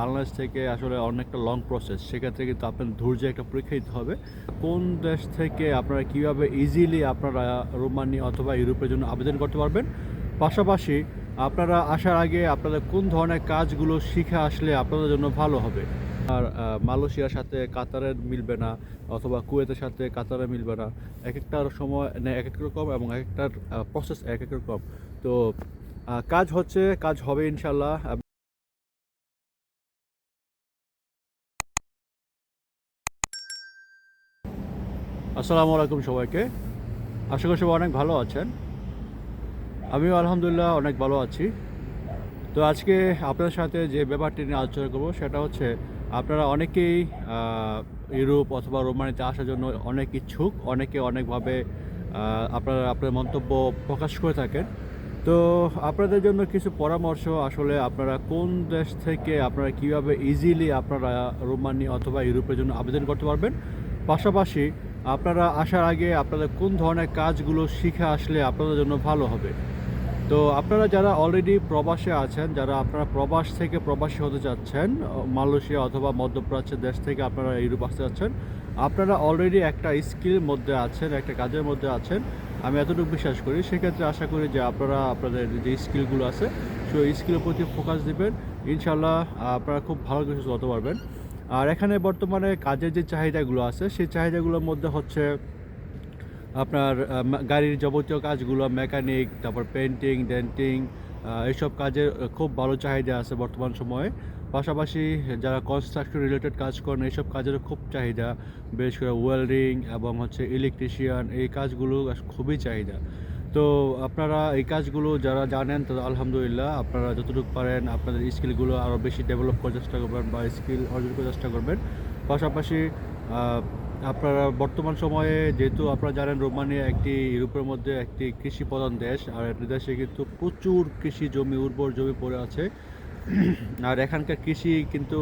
বাংলাদেশ থেকে আসলে অনেকটা লং প্রসেস সেক্ষেত্রে কিন্তু আপনার ধৈর্য একটা পরীক্ষা দিতে হবে। কোন দেশ থেকে আপনারা কীভাবে ইজিলি আপনারা রোমানি অথবা ইউরোপের জন্য আবেদন করতে পারবেন? পাশাপাশি আপনারা আসার আগে আপনাদের কোন ধরনের কাজগুলো শিখে আসলে আপনাদের জন্য ভালো হবে? আর মালয়েশিয়ার সাথে কাতারের মিলবে না অথবা কুয়েতের সাথে কাতারে মিলবে না। এক একটার সময় এক এক রকম এবং এক একটার প্রসেস এক এক রকম। তো কাজ হচ্ছে, কাজ হবে ইনশাল্লাহ আসসালামু আলাইকুম সবাইকে। আশা করি সবাই অনেক ভালো আছেন। আমিও আলহামদুলিল্লাহ অনেক ভালো আছি। তো আজকে আপনার সাথে যে ব্যাপারটি নিয়ে আলোচনা করব, সেটা হচ্ছে আপনারা অনেকেই ইউরোপ অথবা রোমানিতে আসার জন্য অনেক ইচ্ছুক, অনেকে অনেকভাবে আপনারা আপনার মন্তব্য প্রকাশ করে থাকেন। তো আপনাদের জন্য কিছু পরামর্শ, আসলে আপনারা কোন দেশ থেকে আপনারা কীভাবে ইজিলি আপনারা রোমানি অথবা ইউরোপের জন্য আবেদন করতে পারবেন? পাশাপাশি আপনারা আসার আগে আপনাদের কোন ধরনের কাজগুলো শিখে আসলে আপনাদের জন্য ভালো হবে? তো আপনারা যারা অলরেডি প্রবাসে আছেন যারা আপনারা প্রবাস থেকে প্রবাসী হতে যাচ্ছেন আহ, মালয়েশিয়া অথবা মধ্যপ্রাচ্যের দেশ থেকে আপনারা ইউরোপ আসতে যাচ্ছেন আপনারা অলরেডি একটা স্কিলের মধ্যে আছেন একটা কাজের মধ্যে আছেন। আমি এতটুকু বিশ্বাস করি সেক্ষেত্রে আশা করি যে আপনারা আপনাদের যে স্কিলগুলো আছে সেই স্কিলের প্রতি ফোকাস দিবেন। ইনশাল্লাহ আপনারা খুব ভালো কিছু করতে পারবেন। আর এখানে বর্তমানে কাজের যে চাহিদাগুলো আছে, সেই চাহিদাগুলোর মধ্যে হচ্ছে আপনার গাড়ির যাবতীয় কাজগুলো মেকানিক তারপর পেন্টিং ডেন্টিং এইসব কাজের খুব ভালো চাহিদা আছে বর্তমান সময়ে। পাশাপাশি যারা কনস্ট্রাকশন রিলেটেড কাজ করেন, এইসব কাজেরও খুব চাহিদা, বিশেষ করে ওয়েল্ডিং এবং হচ্ছে ইলেকট্রিশিয়ান এই কাজগুলো খুবই চাহিদা। তো আপনারা এই কাজগুলো যারা জানেন তো আলহামদুলিল্লাহ আপনারা যতটুকু পারেন আপনাদের স্কিলগুলো আরও বেশি ডেভেলপ করার চেষ্টা করবেন বা স্কিল অর্জন করার চেষ্টা করবেন। পাশাপাশি আপনারা বর্তমান সময়ে যেহেতু আপনারা জানেন রোমানিয়া একটি ইউরোপের মধ্যে একটি কৃষি প্রধান দেশ, আর একটি দেশে কিন্তু প্রচুর কৃষি জমি, উর্বর জমি পড়ে আছে। আর এখানকার কৃষি কিন্তু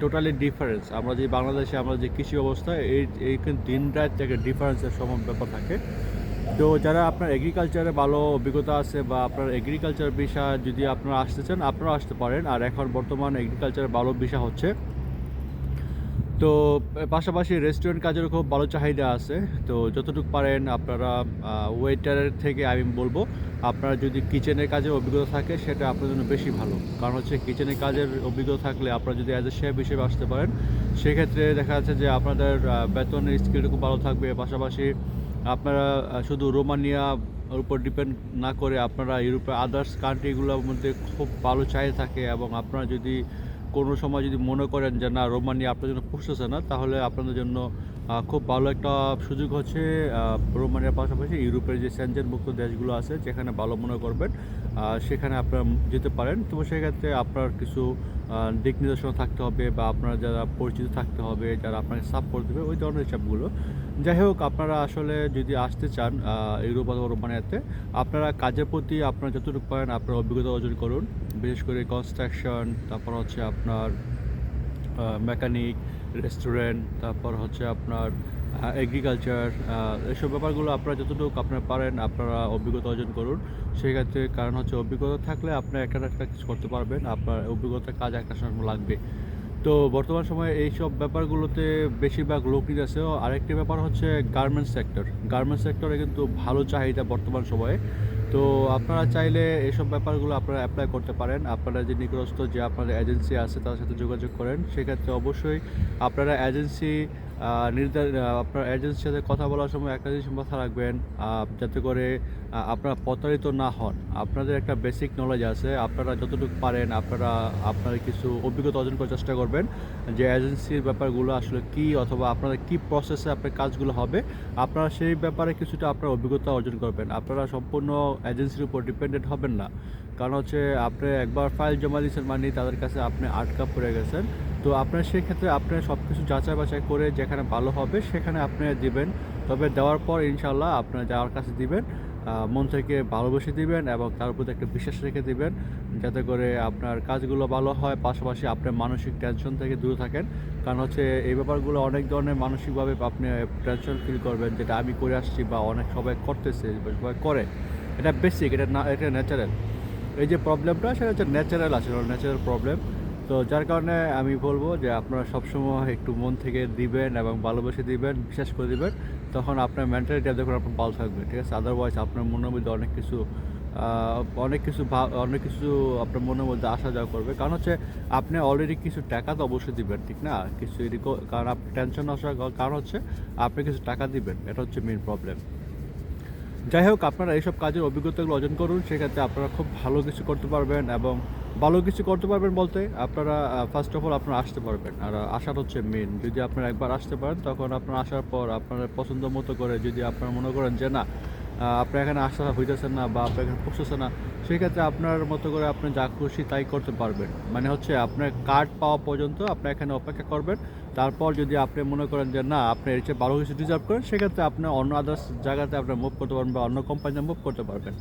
টোটালি ডিফারেন্স আমরা যে বাংলাদেশে আমরা যে কৃষি অবস্থা, এই এই দিন রাত থেকে ডিফারেন্সের সমান ব্যাপার থাকে। তো যারা আপনার এগ্রিকালচারে ভালো অভিজ্ঞতা আছে বা আপনার এগ্রিকালচার বিষয় যদি আপনারা আসতে চান আপনারা আসতে পারেন। আর এখন বর্তমান এগ্রিকালচারে ভালো বিষয় হচ্ছে। তো পাশাপাশি রেস্টুরেন্ট কাজেরও খুব ভালো চাহিদা আছে। তো যতটুকু পারেন আপনারা ওয়েটারের থেকে, আমি বলব, আপনারা যদি কিচেনের কাজের অভিজ্ঞতা থাকে, সেটা আপনার জন্য বেশি ভালো। কারণ হচ্ছে কিচেনের কাজের অভিজ্ঞতা থাকলে আপনারা যদি অ্যাজ এ শেফ হিসেবে আসতে পারেন, সেক্ষেত্রে দেখা যাচ্ছে যে আপনাদের বেতনের স্কিলটা খুব ভালো থাকবে। পাশাপাশি আপনারা শুধু রোমানিয়া উপর ডিপেন্ড না করে আপনারা ইউরোপের আদার্স কান্ট্রিগুলোর মধ্যে খুব ভালো চাহিদা থাকে এবং আপনারা যদি কোনো সময় যদি মনে করেন যে না, রোমানিয়া আপনার জন্য পুষতেছে না, তাহলে আপনাদের জন্য খুব ভালো একটা সুযোগ হচ্ছে রোমানিয়ার পাশাপাশি ইউরোপের যে সেনজেনমুক্ত দেশগুলো আছে, যেখানে ভালো মনে করবেন সেখানে আপনারা যেতে পারেন। তো সেক্ষেত্রে আপনার কিছু দিক নির্দেশনা থাকতে হবে বা আপনার যারা পরিচিত থাকতে হবে, যারা আপনাকে সাপোর্ট দেবে, ওই ধরনের হিসাবগুলো যাই হোক আপনারা আসলে যদি আসতে চান ইউরোপ অথবা রোমানিয়াতে, আপনারা কাজের প্রতি আপনারা যতটুকু পারেন আপনার অভিজ্ঞতা অর্জন করুন। বিশেষ করে কনস্ট্রাকশন তারপর হচ্ছে আপনার মেকানিক রেস্টুরেন্ট তারপর হচ্ছে আপনার এগ্রিকালচার এসব ব্যাপারগুলো আপনারা যতটুকু আপনারা পারেন আপনারা অভিজ্ঞতা অর্জন করুন। সেক্ষেত্রে কারণ হচ্ছে অভিজ্ঞতা থাকলে আপনি একটা একটা কিছু করতে পারবেন, আপনার অভিজ্ঞতা কাজ একটা সময় লাগবে। তো বর্তমান সময়ে এইসব ব্যাপারগুলোতে বেশিরভাগ লোক নিতে আছে আরেকটি ব্যাপার হচ্ছে গার্মেন্টস সেক্টর গার্মেন্টস সেক্টরে কিন্তু ভালো চাহিদা বর্তমান সময়ে। তো আপনারা চাইলে এইসব ব্যাপারগুলো আপনারা অ্যাপ্লাই করতে পারেন। আপনারা যে নিকটস্থ যে আপনাদের এজেন্সি আছে, তার সাথে যোগাযোগ করেন। সেক্ষেত্রে অবশ্যই আপনারা এজেন্সি নির্ধারণ আপনার এজেন্সির সাথে কথা বলার সময় একটা জিনিস মাথায় রাখবেন যাতে করে আপনারা প্রতারিত না হন। আপনাদের একটা বেসিক নলেজ আছে, আপনারা যতটুকু পারেন, আপনারা, আপনার কিছু অভিজ্ঞতা অর্জন করার চেষ্টা করবেন যে এজেন্সির ব্যাপারগুলো আসলে কি অথবা আপনাদের কি প্রসেসে আপনার কাজগুলো হবে, আপনারা সেই ব্যাপারে কিছুটা আপনার অভিজ্ঞতা অর্জন করবেন। আপনারা সম্পূর্ণ এজেন্সির উপর ডিপেন্ডেন্ট হবেন না। কারণ হচ্ছে, আপনি একবার ফাইল জমা দিয়েছেন মানে তাদের কাছে আপনি আটকা পড়ে গেছেন। তো আপনার সেই ক্ষেত্রে আপনি সব কিছু যাচাই বাছাই করে যেখানে ভালো হবে সেখানে আপনি দিবেন। তবে দেওয়ার পর ইনশাল্লাহ আপনার যাওয়ার কাছে দিবেন মন থেকে ভালোবেসে দিবেন এবং তার প্রতি একটা বিশ্বাস রেখে দিবেন যাতে করে আপনার কাজগুলো ভালো হয়। পাশাপাশি আপনার মানসিক টেনশন থেকে দূরে থাকেন। কারণ হচ্ছে এই ব্যাপারগুলো অনেক ধরনের মানসিকভাবে আপনি টেনশন ফিল করবেন, যেটা আমি করে আসছি বা অনেক সবাই করতেছে সবাই করে। এটা বেসিক এটা না, এটা ন্যাচারাল এই যে প্রবলেমটা সেটা হচ্ছে ন্যাচারাল আছে ন্যাচারাল প্রবলেম তো যার কারণে আমি বলব যে আপনারা সবসময় একটু মন থেকে দিবেন এবং ভালোবেসে দিবেন, বিশ্বাস করে দিবেন। তখন আপনার মেন্টালিটি দেখুন আপনার ভালো থাকবে, ঠিক আছে? আদারওয়াইজ আপনার মনের মধ্যে অনেক কিছু অনেক কিছু অনেক কিছু আপনার মনের মধ্যে আসা যাওয়া করবে। কারণ হচ্ছে আপনি অলরেডি কিছু টাকা তো অবশ্যই দিবেন, ঠিক না? কিছু কারণ আপনি টেনশন আসার কারণ হচ্ছে আপনি কিছু টাকা দিবেন, এটা হচ্ছে মেন প্রবলেম যাই হোক, আপনারা এইসব কাজের অভিজ্ঞতাগুলো অর্জন করুন, সেক্ষেত্রে আপনারা খুব ভালো কিছু করতে পারবেন এবং ভালো কিছু করতে পারবেন বলতে আপনারা ফার্স্ট অফ অল আপনারা আসতে পারবেন। আর আসার হচ্ছে মেন যদি আপনারা একবার আসতে পারেন, তখন আপনারা আসার পর আপনার পছন্দ মতো করে যদি আপনারা মনে করেন যে না আপনার এখানে আসা হইতেছেন না বা আপনার এখানে পৌঁছেছে না, সেক্ষেত্রে আপনার মতো করে আপনি যা খুশি তাই করতে পারবেন। মানে হচ্ছে আপনার কার্ড পাওয়া পর্যন্ত আপনি এখানে অপেক্ষা করবেন। তারপর যদি আপনি মনে করেন যে না, আপনি এর চেয়ে ভালো কিছু ডিজার্ভ করেন, সেক্ষেত্রে আপনি অন্য আদার্স জায়গাতে আপনি মুভ করতে পারবেন বা অন্য কোম্পানিতে মুভ করতে পারবেন।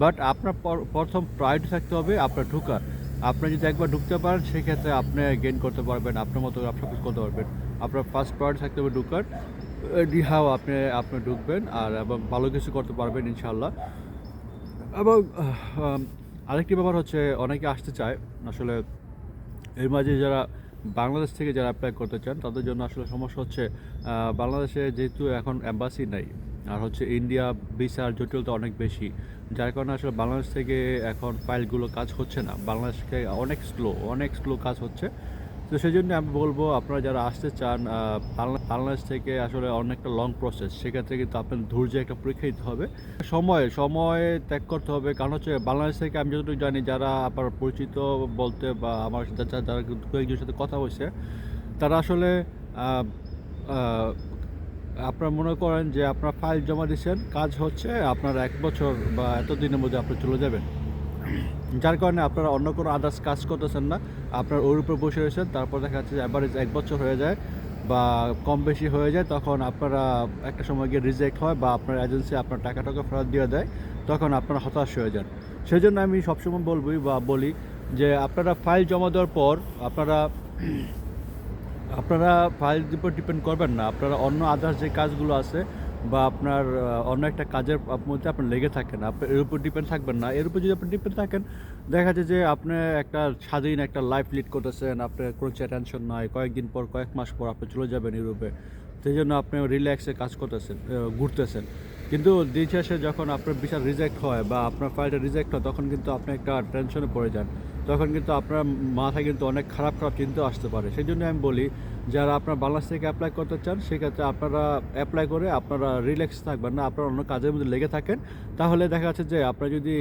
বাট আপনার প্রথম প্রায়োরিটি থাকতে হবে আপনার ঢুকার। আপনি যদি একবার ঢুকতে পারেন, সেক্ষেত্রে আপনি গেইন করতে পারবেন, আপনার মতো আপনি করতে পারবেন। আপনার ফার্স্ট প্রায়োরিটি থাকতে হবে ঢুকার। ডিহাও আপনি আপনি ঢুকবেন আর এবং ভালো কিছু করতে পারবেন ইনশাল্লাহ এবং আরেকটি ব্যাপার হচ্ছে অনেকে আসতে চায়। আসলে এর মাঝে যারা বাংলাদেশ থেকে যারা অ্যাপ্লাই করতে চান, তাদের জন্য আসলে সমস্যা হচ্ছে বাংলাদেশে যেহেতু এখন অ্যাম্বাসি নাই, আর হচ্ছে ইন্ডিয়া ভিসার জটিলতা অনেক বেশি। যার কারণে আসলে বাংলাদেশ থেকে এখন ফাইলগুলো কাজ হচ্ছে না। বাংলাদেশকে অনেক স্লো অনেক স্লো কাজ হচ্ছে। তো সেই জন্য আমি বলব, আপনারা যারা আসতে চান বাংলাদেশ থেকে আসলে অনেকটা লং প্রসেস সেক্ষেত্রে কিন্তু আপনার ধৈর্য একটা পরীক্ষা দিতে হবে। সময় সময় ত্যাগ করতে হবে, কারণ হচ্ছে বাংলাদেশ থেকে আমি যতটুকু জানি, যারা আপনার পরিচিত বলতে বা আমার যারা কয়েকজনের সাথে কথা হয়েছে তারা আসলে আপনারা মনে করেন যে আপনার ফাইল জমা দিচ্ছেন কাজ হচ্ছে আপনার এক বছর বা এত দিনের মধ্যে আপনি চলে যাবেন। যার কারণে আপনারা অন্য কোনো আদার্স কাজ করতেছেন না। আপনার ওর উপর বসে রয়েছেন, তারপর দেখা যাচ্ছে যে অ্যাভারেজ এক বছর হয়ে যায় বা কম বেশি হয়ে যায়, তখন আপনারা একটা সময় গিয়ে রিজেক্ট হয় বা আপনার এজেন্সি আপনার টাকা টাকা ফেরত দিয়ে দেয়, তখন আপনারা হতাশ হয়ে যান। সেই জন্য আমি সবসময় বলবই বা বলি যে আপনারা ফাইল জমা দেওয়ার পর আপনারা আপনারা ফাইল উপর ডিপেন্ড করবেন না। আপনারা অন্য আদার্স যে কাজগুলো আছে বা আপনার অন্য একটা কাজের মধ্যে আপনি লেগে থাকেন, আপনি এর উপর ডিপেন্ড থাকবেন না। এর উপর যদি আপনি ডিপেন্ড থাকেন, দেখা যায় যে আপনি একটা স্বাধীন একটা লাইফ লিড করতেছেন, আপনার কোনো টেনশন নাই, কয়েকদিন পর, কয়েক মাস পর আপনি চলে যাবেন ইউরোপে। সেই জন্য আপনি রিল্যাক্সে কাজ করতেছেন ঘুরতেছেন। কিন্তু দিন শেষে যখন আপনার বিচার রিজেক্ট হয় বা আপনার ফাইলটা রিজেক্ট হয়, তখন কিন্তু আপনি একটা টেনশনে পড়ে যান। তখন কিন্তু আপনার মাথায় কিন্তু অনেক খারাপ খারাপ চিন্তা আসতে পারে। সেই জন্য আমি বলি, যারা আপনার বাংলাদেশ থেকে অ্যাপ্লাই করতে চান, সেক্ষেত্রে আপনারা অ্যাপ্লাই করে আপনারা রিল্যাক্স থাকবেন না, আপনারা অন্য কাজের মধ্যে লেগে থাকেন। তাহলে দেখা যাচ্ছে যে আপনার যদি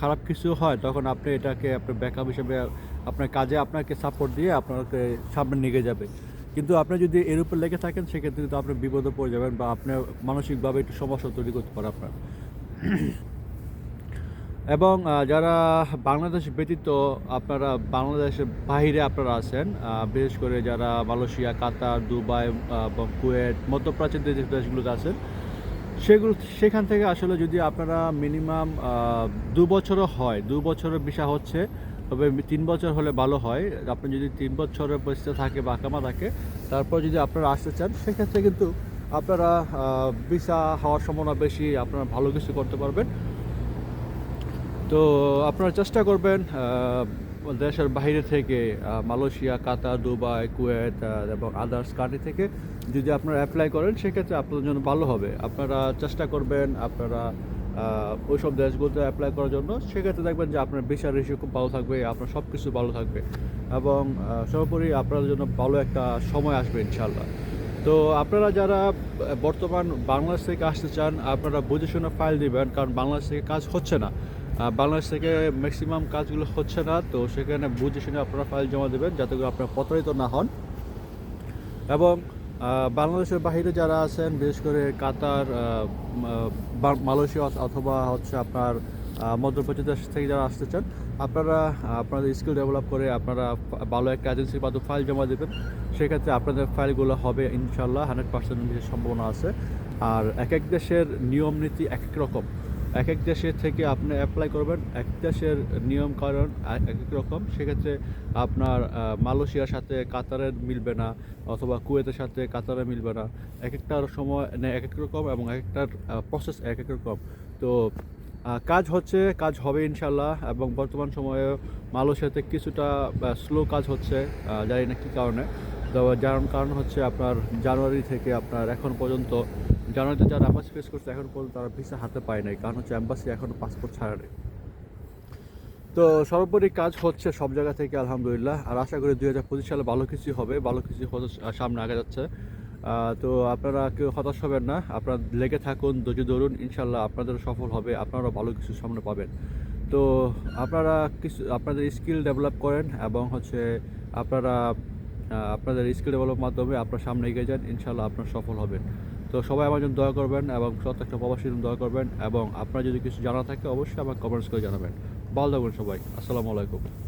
খারাপ কিছু হয়, তখন আপনি এটাকে আপনার ব্যাকআপ হিসেবে, আপনার কাজে আপনাকে সাপোর্ট দিয়ে আপনাকে সামনে নিয়ে যাবে। কিন্তু আপনি যদি এর উপর লেগে থাকেন, সেক্ষেত্রে কিন্তু আপনি বিপদে পড়ে যাবেন বা আপনি মানসিকভাবে একটু সমস্যা তৈরি করতে পারে আপনার। এবং যারা বাংলাদেশ ব্যতীত আপনারা বাংলাদেশের বাইরে আপনারা আছেন বিশেষ করে যারা মালয়েশিয়া, কাতার, দুবাই কুয়েত, মধ্যপ্রাচ্যের যে দেশগুলোতে আছেন, সেগুলো, সেখান থেকে আসলে যদি আপনারা মিনিমাম দু বছরও হয়, দু বছরের বিষা হচ্ছে, তবে তিন বছর হলে ভালো হয়। আপনি যদি তিন বছরের পরিস্থিতি থাকে বা কামা থাকে, তারপর যদি আপনারা আসতে চান, সেক্ষেত্রে কিন্তু আপনারা ভিসা হওয়ার সম্ভাবনা বেশি, আপনারা ভালো কিছু করতে পারবেন। তো আপনারা চেষ্টা করবেন দেশের বাইরে থেকে মালয়েশিয়া, কাতার, দুবাই, কুয়েত এবং আদার্স কান্ট্রি থেকে যদি আপনারা অ্যাপ্লাই করেন, সেক্ষেত্রে আপনাদের জন্য ভালো হবে। আপনারা চেষ্টা করবেন আপনারা ওই সব দেশগুলোতে অ্যাপ্লাই করার জন্য। সেক্ষেত্রে দেখবেন যে আপনার ভিসা রেশিও খুব ভালো থাকবে, আপনার সব কিছু ভালো থাকবে এবং সর্বোপরি আপনাদের জন্য ভালো একটা সময় আসবে ইনশাল্লাহ তো আপনারা যারা বর্তমান বাংলাদেশ থেকে আসতে চান, আপনারা বুঝে শুনে ফাইল দিবেন, কারণ বাংলাদেশ থেকে কাজ হচ্ছে না। বাংলাদেশ থেকে ম্যাক্সিমাম কাজগুলো হচ্ছে না তো সেখানে বুঝে শুনে আপনারা ফাইল জমা দেবেন যাতে করে আপনারা প্রতারিত না হন। এবং বাংলাদেশের বাইরে যারা আছেন বিশেষ করে কাতার মালয়েশিয়া অথবা হচ্ছে আপনার আহ, মধ্যপ্রদেশ দেশ থেকে যারা আসতে চান আপনারা আপনাদের স্কিল ডেভেলপ করে আপনারা ভালো একটা এজেন্সির মাধ্যমে ফাইল জমা দেবেন। সেক্ষেত্রে আপনাদের ফাইলগুলো হবে ইনশাল্লাহ হান্ড্রেড পার্সেন্ট সম্ভাবনা আছে। আর এক এক দেশের নিয়ম নীতি এক এক রকম। এক এক দেশের থেকে আপনি অ্যাপ্লাই করবেন এক দেশের নিয়ম কারণ এক এক রকম। সেক্ষেত্রে আপনার মালয়েশিয়ার সাথে কাতারের মিলবে না অথবা কুয়েতের সাথে কাতারে মিলবে না। এক একটার সময় এক এক রকম এবং এক একটার প্রসেস এক এক রকম। তো কাজ হচ্ছে, কাজ হবে ইনশাল্লাহ এবং বর্তমান সময়ে মালয়েশিয়াতে কিছুটা স্লো কাজ হচ্ছে জানি না কী কারণে। তো যার কারণ হচ্ছে আপনার জানুয়ারি থেকে আপনার এখন পর্যন্ত জানুয়ারিতে যারা অ্যাম্বাসি ফেস করছে এখন পর্যন্ত তারা ভিসা হাতে পায় নাই। কারণ হচ্ছে অ্যাম্বাসি এখন পাসপোর্ট ছাড়া নেই। তো সর্বোপরি কাজ হচ্ছে সব জায়গা থেকে আলহামদুলিল্লাহ। আর আশা করি দুই হাজার পঁচিশ সালে ভালো কিছু হবে। ভালো কিছু সামনে আগে যাচ্ছে। তো আপনারা কেউ হতাশ হবেন না। আপনারা লেগে থাকুন, ধৈর্য ধরুন। ইনশাল্লাহ আপনাদের সফল হবে। আপনারা ভালো কিছু সামনে পাবেন। তো আপনারা কিছু আপনাদের স্কিল ডেভেলপ করেন এবং হচ্ছে আপনারা আপনাদের স্কিল ডেভেলপ মাধ্যমে আপনার সামনে এগিয়ে যান। ইনশাল্লাহ আপনার সফল হবেন। তো সবাই আমার জন্য দয়া করবেন এবং প্রত্যেকটা প্রবাসীর জন্য দয়া করবেন এবং আপনার যদি কিছু জানা থাকে অবশ্যই আমাকে কমেন্টস করে জানাবেন। ভালো থাকবেন সবাই। আসসালামু আলাইকুম।